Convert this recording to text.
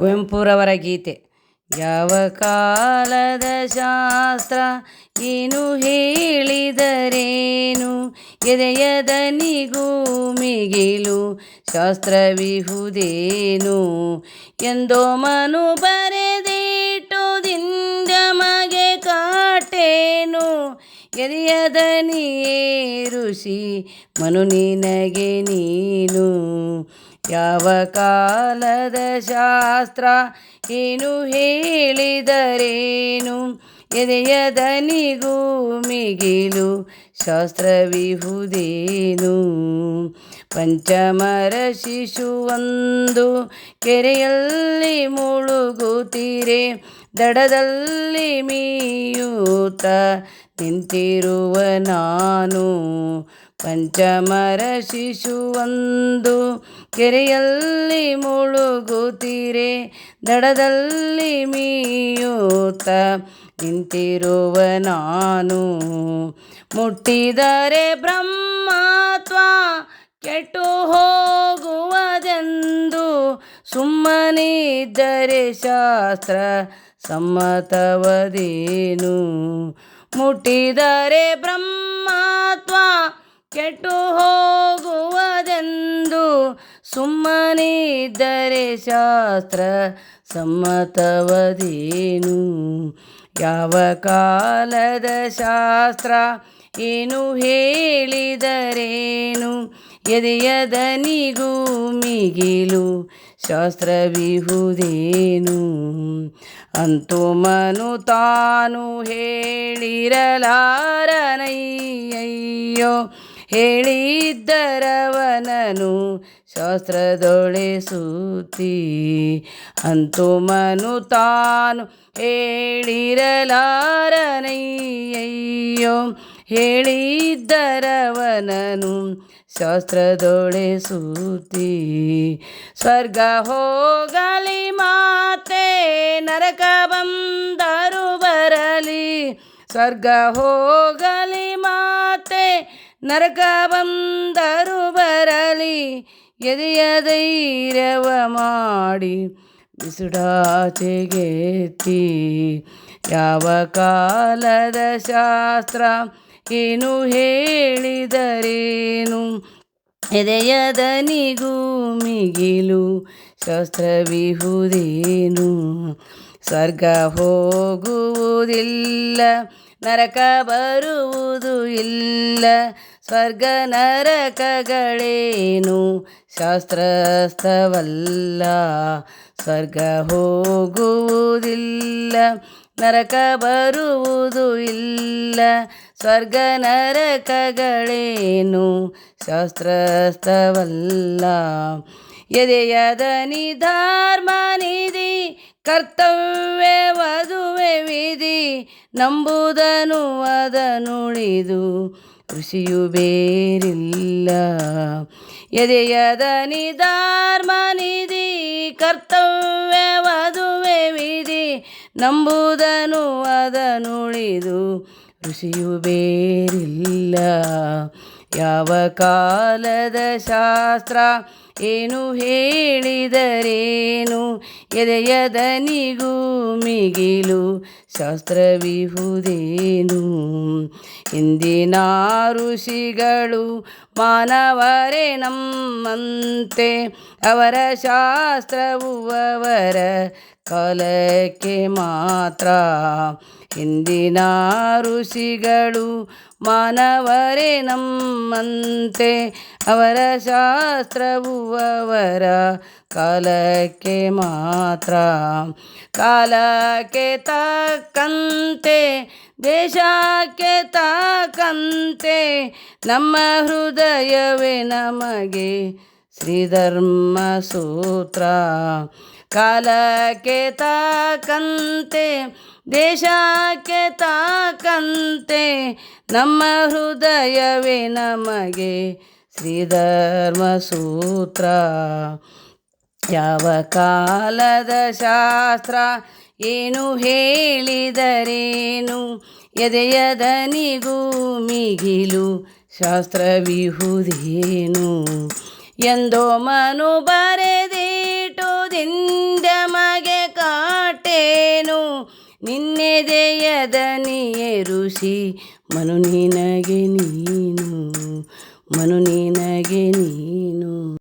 ಕುವೆಂಪುರವರ ಗೀತೆ. ಯಾವ ಕಾಲದ ಶಾಸ್ತ್ರ ಏನು ಹೇಳಿದರೇನು? ಎದೆಯ ದನಿಗೂ ಮಿಗಿಲು ಶಾಸ್ತ್ರವಿಹುದೇನು? ಎಂದೋ ಮನು ಬರೆದಿಟ್ಟು ದಿಂಡಮಗೆ ಕಾಟೇನು? ಎದೆಯದ ನೀ ಋಷಿ ಮನು ನಿನಗೆ ನೀನು? ಯಾವ ಕಾಲದ ಶಾಸ್ತ್ರ ಏನು ಹೇಳಿದರೇನು? ಎದೆಯ ದನಿಗೂ ಮಿಗಿಲು ಶಾಸ್ತ್ರವಿಹುದೇನು? ಪಂಚಮರ ಶಿಶುವೊಂದು ಕೆರೆಯಲ್ಲಿ ಮುಳುಗುತ್ತೀರೆ, ದಡದಲ್ಲಿ ಮೀಯೂತ ನಿಂತಿರುವ ನಾನು. ಪಂಚಮರ ಶಿಶುವೊಂದು ಕೆರೆಯಲ್ಲಿ ಮುಳುಗುತ್ತೀರೆ, ದಡದಲ್ಲಿ ಮೀಯೂತ ನಿಂತಿರುವ ನಾನು ಮುಟ್ಟಿದರೆ ಬ್ರಹ್ಮತ್ವ ಕೆಟ್ಟು ಹೋಗುವುದೆಂದು ಸುಮ್ಮನಿದ್ದರೆ ಶಾಸ್ತ್ರ ಸಮ್ಮತವದೇನು? ಮುಟ್ಟಿದರೆ ಬ್ರಹ್ಮತ್ವ ಕೆಟ್ಟು ಹೋಗುವುದೆಂದು ಸುಮ್ಮನಿದ್ದರೆ ಶಾಸ್ತ್ರ ಸಮ್ಮತವದೇನು? ಯಾವ ಕಾಲದ ಶಾಸ್ತ್ರ ಏನು ಹೇಳಿದರೇನು? ಎದೆಯದನಿಗೂ ಮಿಗಿಲು ಶಾಸ್ತ್ರವಿಹುದೇನು? ಅಂತೂ ಮನು ತಾನು ಹೇಳಿರಲಾರನಯ್ಯಯ್ಯೋ ಹೇಳಿದ್ದರವನನು ಶಾಸ್ತ್ರದೊಳೆ ಸೂತಿ ಅಂತು ಮನು ತಾನು ಹೇಳಿರಲಾರನಯ್ಯಯ್ಯೋ. ಹೇಳಿದ್ದರವನನು ಶಾಸ್ತ್ರದೊಳೆ ಸೂತಿ ಸ್ವರ್ಗ ಹೋಗಲಿ ಮಾತೆ ನರಕ ಬಂದರು ಬರಲಿ ಸ್ವರ್ಗ ಹೋಗಲಿ ಮಾತೆ ನರಕ ಬಂದರು ಬರಲಿ, ಎದೆಯ ಧೈರ್ಯವ ಮಾಡಿ ಬಿಸುಡಾಚೆಗೆತ್ತಿ ಯಾವ ಕಾಲದ ಶಾಸ್ತ್ರ ಏನು ಹೇಳಿದರೇನು? ಎದೆಯದನಿಗೂ ಮಿಗಿಲು ಶಸ್ತ್ರವಿಹುದೇನು? ಸ್ವರ್ಗ ಹೋಗುವುದಿಲ್ಲ, ನರಕ ಬರುವುದು ಇಲ್ಲ ಸ್ವರ್ಗ ನರಕಗಳೇನು? ಶಾಸ್ತ್ರಸ್ಥವಲ್ಲ. ಸ್ವರ್ಗ ಹೋಗುವುದಿಲ್ಲ, ನರಕ ಬರುವುದು ಇಲ್ಲ. ಸ್ವರ್ಗ ನರಕಗಳೇನು? ಶಾಸ್ತ್ರಸ್ಥವಲ್ಲ. ಎದೆಯದ ನಿಧಾರ್ಮ ಧರ್ಮ ನಿಧಿ, ಕರ್ತವ್ಯ ವಿಧಿ, ನಂಬುದನು ಅದನುಳಿದು ಋಷಿಯು ಬೇರಿಲ್ಲ. ಎದೆಯದ ನಿಧಾರ್ಮ ಧರ್ಮ ನಿಧಿ ವಿಧಿ ನಂಬುದನು ಅದನುಳಿದು ಋಷಿಯು ಬೇರಿಲ್ಲ. ಯಾವ ಕಾಲದ ಶಾಸ್ತ್ರ ಏನು ಹೇಳಿದರೇನು? ಎದೆಯ ದನಿಗೂ ಮಿಗಿಲು ಶಾಸ್ತ್ರವಿಹುದೇನು? ಇಂದಿನ ಋಷಿಗಳು ಮಾನವರೇ ನಮ್ಮಂತೆ, ಅವರ ಶಾಸ್ತ್ರವು ಅವರ ಮಾತ್ರ. ಇಂದಿನ ಋಷಿಗಳು ಮಾನವರೇ ನಮ್ಮಂತೆ, ಅವರ ಶಾಸ್ತ್ರವು ಅವರ ಕಾಲಕ್ಕೆ ಮಾತ್ರ, ಕಾಲಕ್ಕೆ ತಕ್ಕಂತೆ, ದೇಶಕ್ಕೆ ತಕ್ಕಂತೆ, ನಮ್ಮ ಹೃದಯವೇ ನಮಗೆ ಶ್ರೀಧರ್ಮ ಸೂತ್ರ. ಕಾಲಕ್ಕೆ ತಕ್ಕಂತೆ, ದೇಶಕ್ಕೆ ತಕ್ಕಂತೆ, ನಮ್ಮ ಹೃದಯವೇ ನಮಗೆ ಶ್ರೀಧರ್ಮ ಸೂತ್ರ ಯಾವ ಕಾಲದ ಶಾಸ್ತ್ರ ಏನು ಹೇಳಿದರೇನು? ಎದೆಯ ಶಾಸ್ತ್ರ ಮಿಗಿಲು ಶಾಸ್ತ್ರವಿಹುದೇನು? ಎಂದೋ ಮನು ಬರೆದಿಟ್ಟು ಕಾಟೇನು? ನಿನ್ನೆದೆಯದನಿಯೇ ಋಷಿ, ಮನು ನಿನಗೆ ನೀನು. ಮನು ನೀನಗೆ ನೀನು.